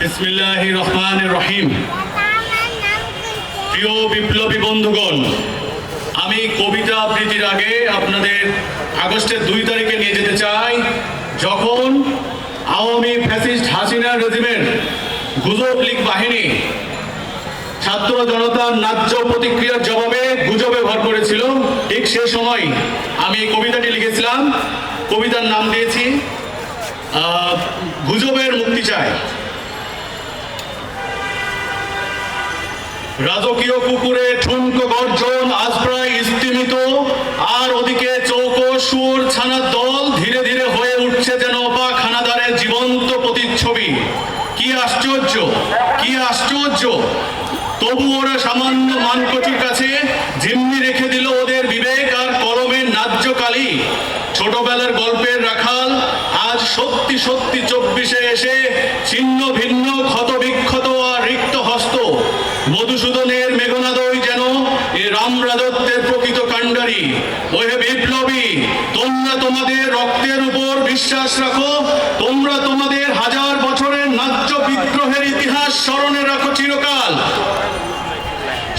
বিসমিল্লাহ রহমান রহিম প্রিয় বিপ্লবী বন্ধুগণ, আমি কবিতা আবৃত্তির আগে আপনাদের আগস্টের দুই তারিখে নিয়ে যেতে চাই, যখন আওয়ামী ফ্যাসিস্ট হাসিনা রেজিমের গুজব লীগ বাহিনী ছাত্র জনতার ন্যায্য প্রতিক্রিয়ার জবাবে গুজবে ভর করেছিল। ঠিক সে সময় আমি কবিতাটি লিখেছিলাম। কবিতার নাম দিয়েছি গুজবের মুক্তি চাই। রাজকীয় কুকুরে ঠুনকো গর্জন আজ প্রায় স্তিমিত, আর ওদিকে চৌকো, সুর ছানার দল ধীরে ধীরে হয়ে উঠছে যেন অবাক খানাদারের জীবন্ত প্রতিচ্ছবি। কি আশ্চর্য কি আশ্চর্য। তবু ওরা সামান্য মানকটির কাছে জিম্মি রেখে দিল ওদের বিবেক আর কলমের ন্যায্য কালি। ছোটবেলার গল্পের রাখাল আজ সত্যি সত্যি চব্বিশে এসে ছিন্ন ভিন্ন মধুসূদনের মেঘনাদয় যেন এ রাম রাজত্বের প্রকৃত কাণ্ডারি। ওহে বিপ্লবী, তোমরা তোমাদের রক্তের উপর বিশ্বাস রাখো, তোমরা তোমাদের হাজার বছরের ন্যায্য বিদ্রোহের ইতিহাস স্মরণে রাখো চিরকাল।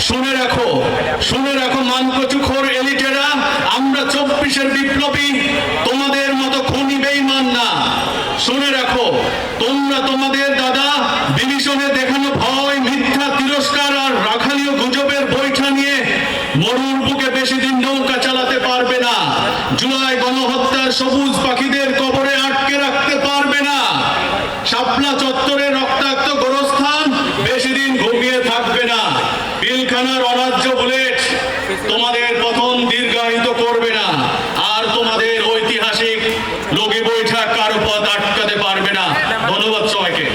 শুনে রাখো শুনে রাখো মানকচুখোর এলিটেরা, আমরা চব্বিশের বিপ্লবী, তোমাদের মতো খুনি বেইমান না। শুনে রাখো, তোমরা তোমাদের দাদা ডিভিশনে দেখানো ভয় মিথ্যা তিরস্কার আর রাখালীয় গুজবের বৈঠা নিয়ে মরুর বুকে বেশি দিন নৌকা চালাতে পারবে না জুলাই গণহত্যার সবুজ পাখিদের কবরে আটকে রাখতে পারবে না। শাপলা চত্বরের রক্তাক্ত গোরস্থান বেশি দিন ঘুমিয়ে থাকবে না। পিলখানার অরাজ্য বুলেট তোমাদের পথন দীর্ঘায়িত করবে না। আর তোমাদের ঐতিহাসিক লগি বৈঠা কারও পথ আটকাতে পারবে না। ধন্যবাদ সবাইকে।